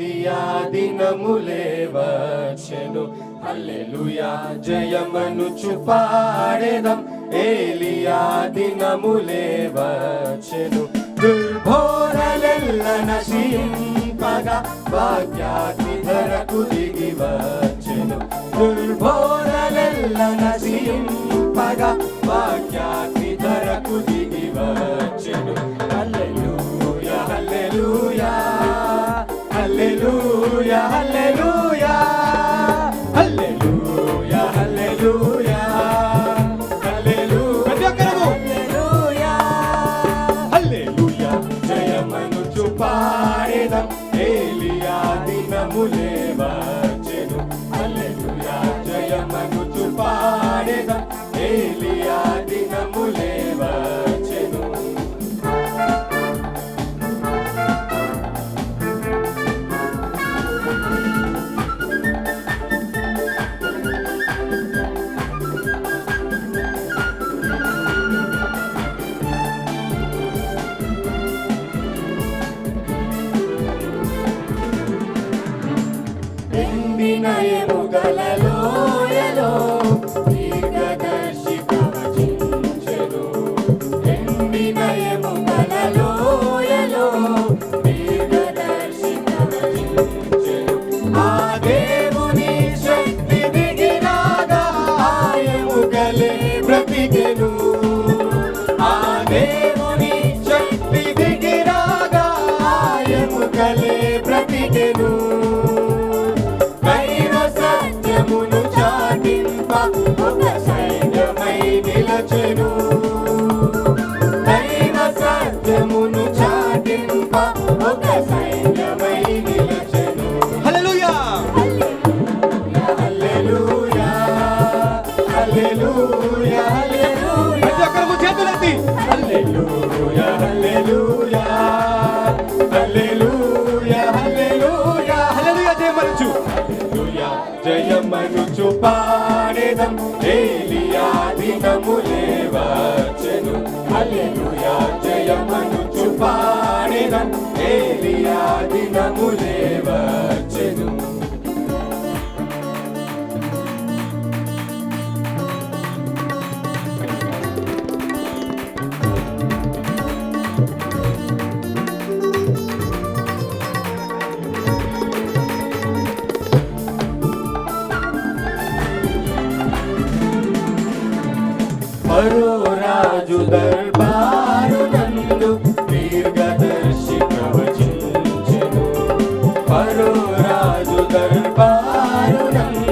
ఏలియా దినములే వచ్చెను హల్లెలూయా జయమనుచు పాడెదం ఏలియా దినములే వచ్చెను దుర్భోరలెల్ల నశింపగా వాక్యాతి ధరకు దిగి వచ్చెను దుర్భోరలెల్ల జయములే వచ్చెను అల్లెలుయా జయమను చుపాడేదా ఏలీ వినయము గలలోయలో దీర్ఘదర్శిత వచించెను వినయము గలలోయలో దీర్ఘదర్శిత వచించెను ఆ హల్లెలూయా. జయమనుచు పాడెదం ఏలియా దినములే వచ్చెను హల్లెలూయా. జయమనుచు పాడెదం ఏలియా దినములే వచ్చెను దర్శించను పరురాజు దర్బారు నందు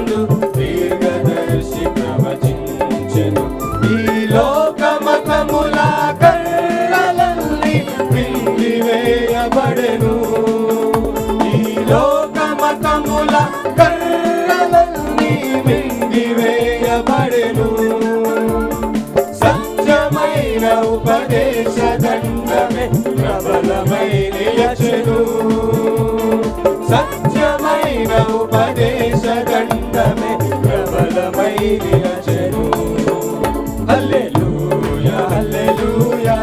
ఉపదేశ దండమే ప్రబలమై నిలచెను సత్యమైన ఉపదేశ దండమే ప్రబలమై నిలచెను హల్లెలూయా హల్లెలూయా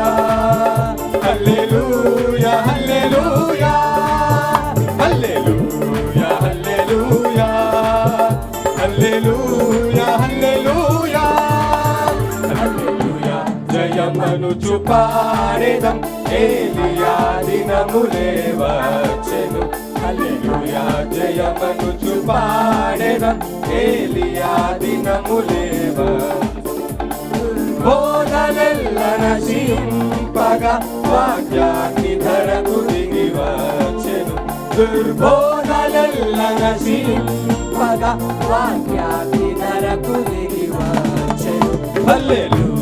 హల్లెలూయా హల్లెలూయా హల్లెలూయా హల్లెలూయా హల్లెలూయా హల్లెలూయా హల్లెలూయా. జయమనుచు పాడెదం ఏలియా దినములే వచ్చెను హల్లెలూయా జయమను పాడెదం ఏలియా దినములే బోధనెల్ల నశింపగా వాక్యాన్ని ధరకు దిగి వచ్చెను దుర్బోధనెల్ల నశింపగా వాక్యాన్ని ధరకు దిగి వచ్చెను హల్లెలూయా